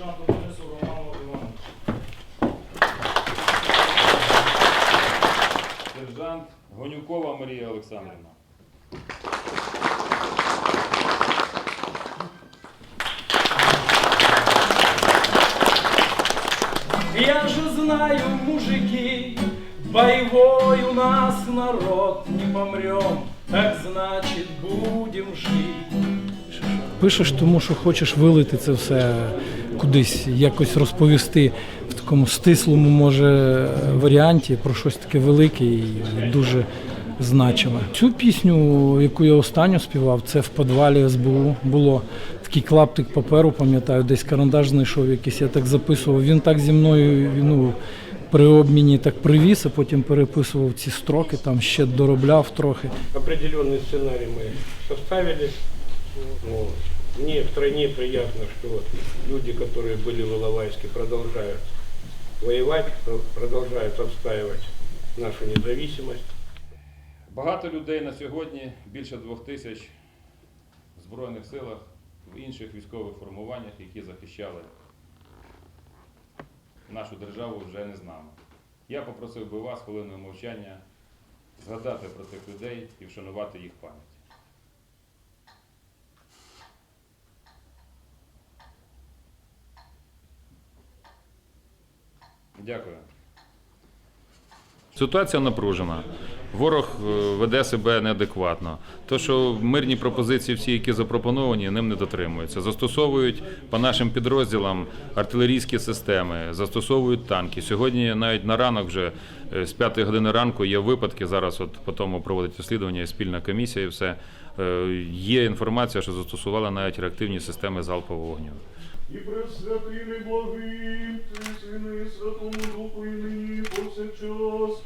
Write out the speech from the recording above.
Курчанку Денису Роману Івановичу. Сержант Гонюкова Марія Олександрівна. Я же знаю, мужики, боевой у нас народ, не помрем, так значить будем жити. Пишеш, тому що хочеш вилити це все кудись, якось розповісти в такому стислому, може, варіанті про щось таке велике і дуже значиме. Цю пісню, яку я останню співав, це в підвалі СБУ було. Такий клаптик паперу, пам'ятаю, десь карандаш знайшов якийсь, я так записував. Він так зі мною ну, при обміні так привіз, а потім переписував ці строки, там ще доробляв трохи. определенный сценарий мы составили. Мне втройне приятно, что люди, которые были в Иловайске, продолжают воевать, про- продолжают отстаивать нашу независимость. Багато людей на сьогодні, більше двох тисяч в Збройних силах, в інших військових формуваннях, які захищали нашу державу вже не з нами. Я попросив би вас хвилиною мовчання згадати про тих людей і вшанувати їх пам'ять. Дякую. Ситуація напружена. Ворог е, веде себе неадекватно. То, що мирні пропозиції, всі, які запропоновані, ним не дотримуються. Застосовують по нашим підрозділам артилерійські системи, застосовують танки. Сьогодні навіть на ранок, вже е, з 5 години ранку, є випадки. Зараз от по тому проводить розслідування, спільна комісія і все. Е, Є інформація, що застосували навіть реактивні системи залпового вогню. І пресвятим і благим, ти сини Святому Духу і нині повсякчас.